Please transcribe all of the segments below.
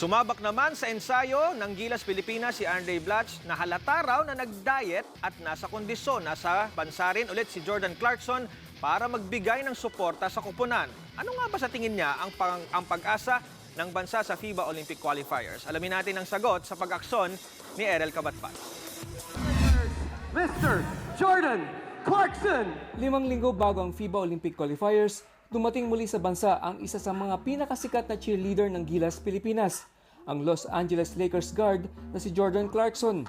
Sumabak naman sa ensayo ng Gilas Pilipinas si Andre Blatch na halata raw na nag-diet at nasa kondisyon. Nasa bansa rin ulit si Jordan Clarkson para magbigay ng suporta sa kupunan. Ano nga ba sa tingin niya ang, pang, ang pag-asa ng bansa sa FIBA Olympic Qualifiers? Alamin natin ang sagot sa pag-aksyon ni Erel Kabatbat. Mr. Jordan Clarkson. Limang linggo bago ang FIBA Olympic Qualifiers, dumating muli sa bansa ang isa sa mga pinakasikat na cheerleader ng Gilas Pilipinas, ang Los Angeles Lakers guard na si Jordan Clarkson.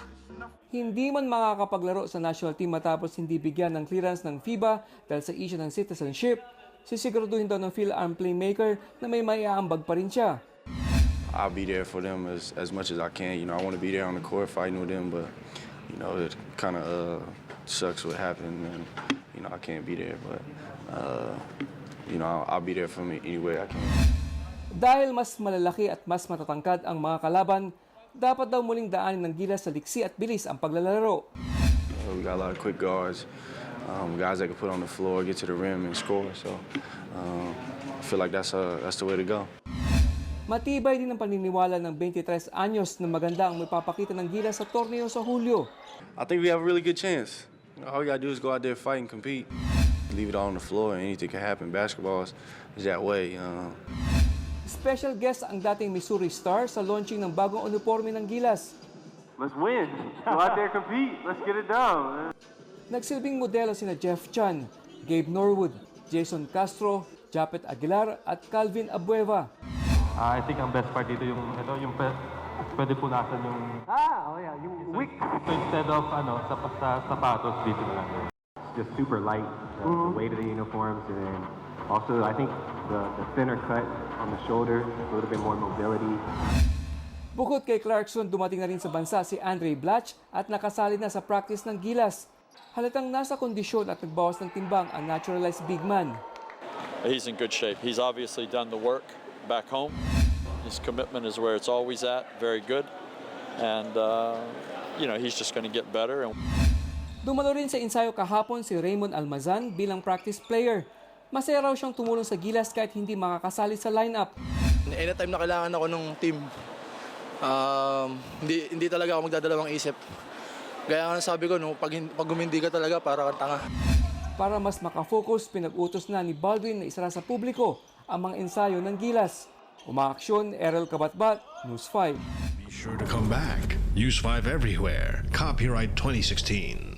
Hindi man makakapaglaro sa national team matapos hindi bigyan ng clearance ng FIBA dahil sa issue ng citizenship, sisiguraduhin daw ng Phil-Arm playmaker na may maiaambag pa rin siya. I'll be there for them as, as much as I can. You know, I want to be there on the court fighting with them, but you know, it kind of uh, sucks what happened, and you know, I can't be there. But uh, you know, I'll, I'll be there for me any way I can. Dahil mas malalaki at mas matatangkad ang mga kalaban, dapat daw muling daanin ng Gilas sa liksi at bilis ang paglalaro. Uh, we got a lot of quick guards, um, guys that can put on the floor, get to the rim, and score. So um, I feel like that's uh, that's the way to go. Matibay din ang paniniwala ng 23 anyos na maganda ang mapapakita ng Gilas sa torneo sa Hulyo. I think we have a really good chance. All we gotta do is go out there, fight, and compete. Leave it all on the floor, and anything can happen. Basketball is, is that way. Um, Special guest ang dating Missouri Star sa launching ng bagong uniforme ng Gilas. Let's win. Go out there, compete. Let's get it done. Nagsilbing modelo sina Jeff Chan, Gabe Norwood, Jason Castro, Japet Aguilar at Calvin Abueva. Ah, I think ang best part dito yung ito yung pe, pwede punasan yung Ah, oh yeah, you weak. so instead of ano sa, sa sapatos dito na lang. just super light, the, the weight of the uniforms, and then also I think the, the thinner cut on the shoulder, a little bit more mobility. Bukod kay Clarkson, dumating na rin sa bansa si Andre Blatch at nakasali na sa practice ng Gilas. Halatang nasa kondisyon at nagbawas ng timbang ang naturalized big man. He's in good shape. He's obviously done the work back home. His commitment is where it's always at, very good. And, uh, you know, he's just going to get better. And Dumalo rin sa ensayo kahapon si Raymond Almazan bilang practice player. Masaya raw siyang tumulong sa Gilas kahit hindi makakasali sa lineup. anytime na kailangan ako ng team, um, hindi, hindi talaga ako magdadalawang isip. Gaya nga ng sabi ko, no, pag, pag humindi ka talaga, para kang tanga. Para mas makafocus, pinag-utos na ni Baldwin na isara sa publiko ang mga ensayo ng Gilas. Umaaksyon, Errol Kabatbat, News 5. Be sure to come back. Use 5 everywhere. Copyright 2016.